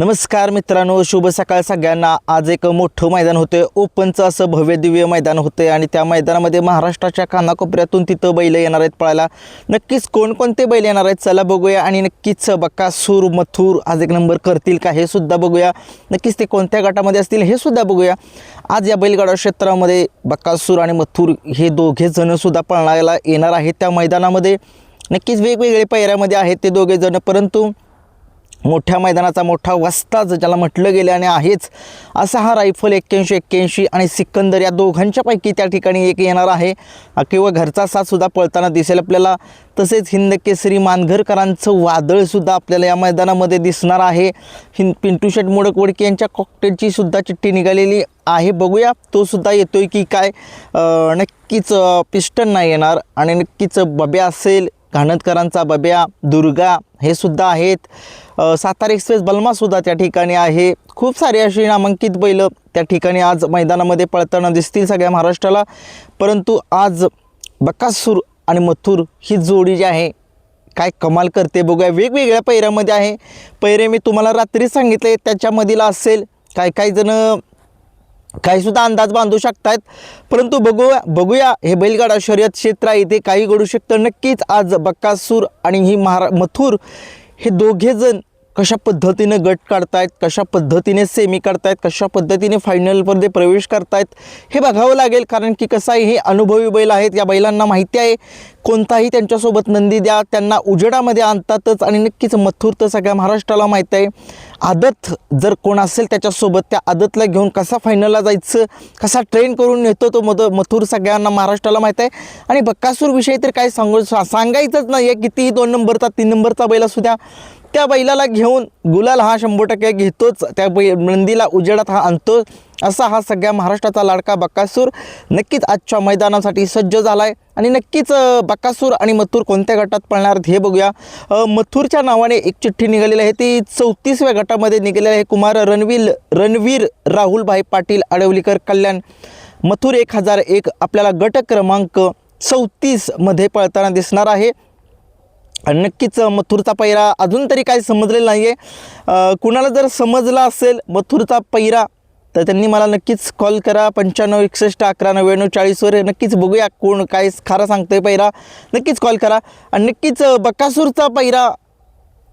नमस्कार मित्रांनो शुभ सकाळ सगळ्यांना. आज एक मोठं मैदान होतं. ओपनचं असं भव्य दिव्य मैदान होतं आणि त्या मैदानामध्ये महाराष्ट्राच्या कानाकोपऱ्यातून तिथं बैल येणार आहेत पळायला. नक्कीच कोणकोणते बैल येणार आहेत चला बघूया आणि नक्कीच बक्कासूर मथूर आज एक नंबर करतील का हे सुद्धा बघूया. नक्कीच ते कोणत्या गटामध्ये असतील हे सुद्धा बघूया. आज या बैलगाडा क्षेत्रामध्ये बक्कासूर आणि मथूर हे दोघे जणसुद्धा पळणायला येणार आहेत त्या मैदानामध्ये. नक्कीच वेगवेगळे पैऱ्यामध्ये आहेत ते दोघे जण परंतु मोठ्या मैदानाचा मोठा वस्ताच ज्याला म्हटलं गेलं आणि आहेच असा हा रायफल एक्क्याऐंशी एक्क्याऐंशी आणि सिकंदर या दोघांच्यापैकी त्या ठिकाणी एक येणार आहे. किंवा घरचा साथसुद्धा पळताना दिसेल आपल्याला. तसेच हिंद केसरी मानघरकरांचं वादळसुद्धा आपल्याला या मैदानामध्ये दिसणार आहे. हिंद पिंटू शेट मोडक वडके यांच्या कॉकटेलची सुद्धा चिठ्ठी निघालेली आहे. बघूया तो सुद्धा येतोय की काय. नक्कीच पिस्टन नाही येणार आणि नक्कीच बब्या असेल घाणतकरांचा बब्या दुर्गा हे सुद्धा आहेत. सातारा एक्सप्रेस बलमासुद्धा त्या ठिकाणी आहे. खूप सारे अशी नामांकित बैलं त्या ठिकाणी आज मैदानामध्ये पळताना दिसतील सगळ्या महाराष्ट्राला. परंतु आज बकासूर आणि मथुर ही जोडी जी आहे काय कमाल करते बघूया. वेगवेगळ्या पैऱ्यामध्ये आहे. पैरे मी तुम्हाला रात्री सांगितले त्याच्यामधील असेल. काय काही जणं काही सुद्धा अंदाज बांधू शकतायत. परंतु बघूया बघूया. हे बैलगाडा शर्यत क्षेत्र आहे. इथे काही घडू शकतं. नक्कीच आज बक्कासूर आणि ही महारा मथुर हे दोघेजण कशा पद्धतीनं गट काढतायत कशा पद्धतीने सेमी काढतायत कशा पद्धतीने फायनलमध्ये प्रवेश करतायत हे बघावं लागेल. कारण की कसं आहे हे अनुभवी बैल आहेत. या बैलांना माहिती आहे. कोणताही त्यांच्यासोबत नंदी द्या त्यांना उजेडामध्ये आणतातच आणि नक्कीच मथुर तर सगळ्या महाराष्ट्राला माहीत आहे. आदत जर कोण असेल त्याच्यासोबत त्या आदतला घेऊन कसा फायनलला जायचं कसा ट्रेन करून नेतो तो मध मथुर सगळ्यांना महाराष्ट्राला माहीत आहे. आणि बक्कासूरविषयी तर काय सांगू सांगायचंच नाही आहे कितीही दोन नंबरचा तीन नंबरचा बैल असू द्या. त्या बैलाला घेऊन गुलाल हा शंभर टक्के घेतोच. त्या बै नंदीला उजेडात हा आणतो असा हा सगळ्या महाराष्ट्राचा लाडका बक्कासूर नक्कीच आजच्या मैदानासाठी सज्ज झाला आहे आणि नक्कीच बक्कासूर आणि मथूर कोणत्या गटात पळणार हे बघूया. मथूरच्या मथुरच्या नावाने एक चिठ्ठी निघालेली आहे. ती चौतीसव्या गटामध्ये निघालेली आहे. कुमार रणवीर रणवीर राहुलभाई पाटील आडवलीकर कल्याण. मथूर एक हजार एक आपल्याला गट क्रमांक चौतीसमध्ये पळताना दिसणार आहे. आणि नक्कीच मथुरचा पैरा अजून तरी काही समजलेला नाही आहे कुणाला जर समजला असेल मथुरचा पैरा तर त्यांनी मला नक्कीच कॉल करा. पंच्याण्णव एकसष्ट अकरा नव्याण्णव चाळीसवर नक्कीच बघूया कोण काय खरा सांगतोय पैरा नक्कीच कॉल करा. आणि नक्कीच बकासूरचा पैरा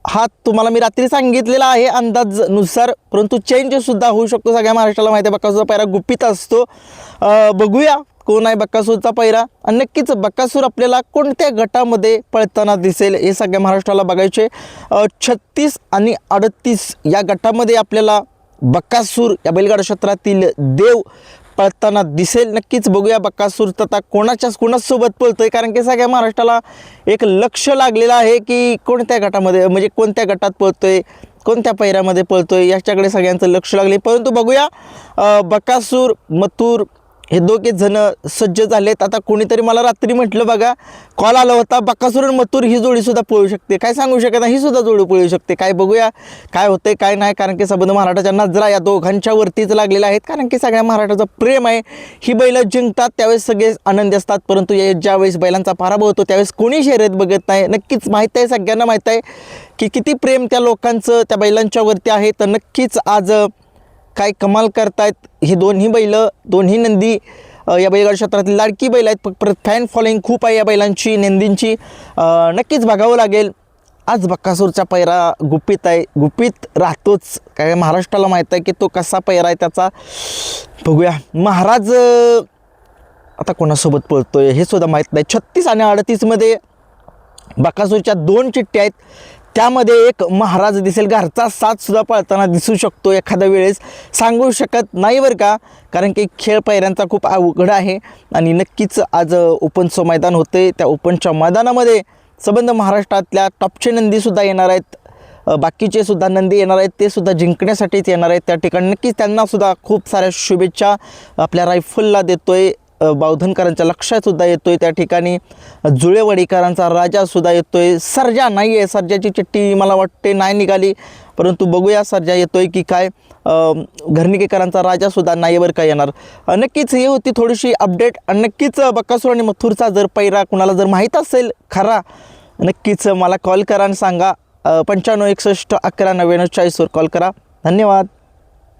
हा तुम्हाला मी रात्री सांगितलेला आहे अंदाजनुसार परंतु चेंजसुद्धा होऊ शकतो. सगळ्या महाराष्ट्राला माहिती आहे बक्कासूरचा पैरा गुपित असतो. बघूया कोण आहे बक्कासूरचा पैरा आणि नक्कीच बक्कासूर आपल्याला कोणत्या गटामध्ये पळताना दिसेल हे सगळ्या महाराष्ट्राला बघायचे छत्तीस आणि अडतीस या गटामध्ये आपल्याला बक्कासूर या बैलगाडा क्षेत्रातील देव पळताना दिसेल. नक्कीच बघूया बक्कासूर तथा कोणाच्याच कोणासोबत पळतोय? कारण की सगळ्या महाराष्ट्राला एक लक्ष लागलेलं आहे की कोणत्या गटामध्ये म्हणजे कोणत्या गटात पळतोय कोणत्या पैऱ्यामध्ये पळतोय याच्याकडे सगळ्यांचं लक्ष लागले. परंतु बघूया बक्कासूर मथूर हे दोघे जण सज्ज झालेत. आता कोणीतरी मला रात्री म्हटलं बघा कॉल आला होता. बक्कासूर आणि मथुर ही जोडीसुद्धा पळू शकते. काय सांगू शकत नाही. ही सुद्धा जोडी पळू शकते. काय बघूया काय होते काय नाही. कारण की सबंध महाराष्ट्राच्या नजरा या दोघांच्या वरतीच लागलेल्या आहेत. कारण की सगळ्या महाराष्ट्राचं प्रेम आहे. ही बैलं जिंकतात. त्यावेळेस सगळे आनंदी असतात. परंतु या ज्यावेळेस बैलांचा पराभव होतो त्यावेळेस कोणी शर्यत बघत नाही. नक्कीच माहीत आहे सगळ्यांना माहीत आहे की किती प्रेम त्या लोकांचं त्या बैलांच्यावरती आहे. तर नक्कीच आज काय कमाल करतायत ही दोन्ही बैलं दोन्ही नंदी या बैलगाड क्षेत्रातील लाडकी बैल आहेत. परत फॅन फॉलोईंग खूप आहे या बैलांची नंदींची. नक्कीच बघावं लागेल. आज बक्कासूरचा पैरा गुपित आहे. गुपित राहतोच. काय महाराष्ट्राला माहीत आहे की तो कसा पैरा आहे त्याचा? बघूया. महाराज आता कोणासोबत पळतोय हे सुद्धा माहीत नाही. छत्तीस आणि अडतीसमध्ये बकासूरच्या दोन चिठ्ठ्या आहेत. त्यामध्ये एक महाराज दिसेल. घरचा साथ सुद्धा पळताना दिसू शकतो एखाद्या वेळेस. सांगू शकत नाही बरं का कारण की खेळ पायऱ्यांचा खूप अवघड आहे. आणि नक्कीच आज ओपनचं मैदान होते त्या ओपनच्या मैदानामध्ये संबंध महाराष्ट्रातल्या टॉपचे नंदीसुद्धा येणार आहेत. बाकीचे सुद्धा नंदी येणार आहेत. ते सुद्धा जिंकण्यासाठीच येणार आहेत. त्या ठिकाणी नक्कीच त्यांना सुद्धा खूप साऱ्या शुभेच्छा आपल्या रायफलला देतोय. बावधनकरांच्या लक्षात सुद्धा येतोय. त्या ठिकाणी जुळेवडीकरांचा राजा सुद्धा येतोय. सर्जा नाही आहे. सर्जाची चिठ्ठी मला वाटते नाही निघाली. परंतु बघूया सर्जा येतोय की काय. घरणिकेकरांचा राजासुद्धा राजा सुद्धा नाही बरं का येणार. नक्कीच ही होती थोडीशी अपडेट. नक्कीच बकासूर आणि मथुरचा जर पैरा कुणाला जर माहीत असेल खरा नक्कीच मला कॉल करा आणि सांगा. पंच्याण्णव एकसष्ट अकरा नव्याण्णव चाळीसवर कॉल करा. धन्यवाद.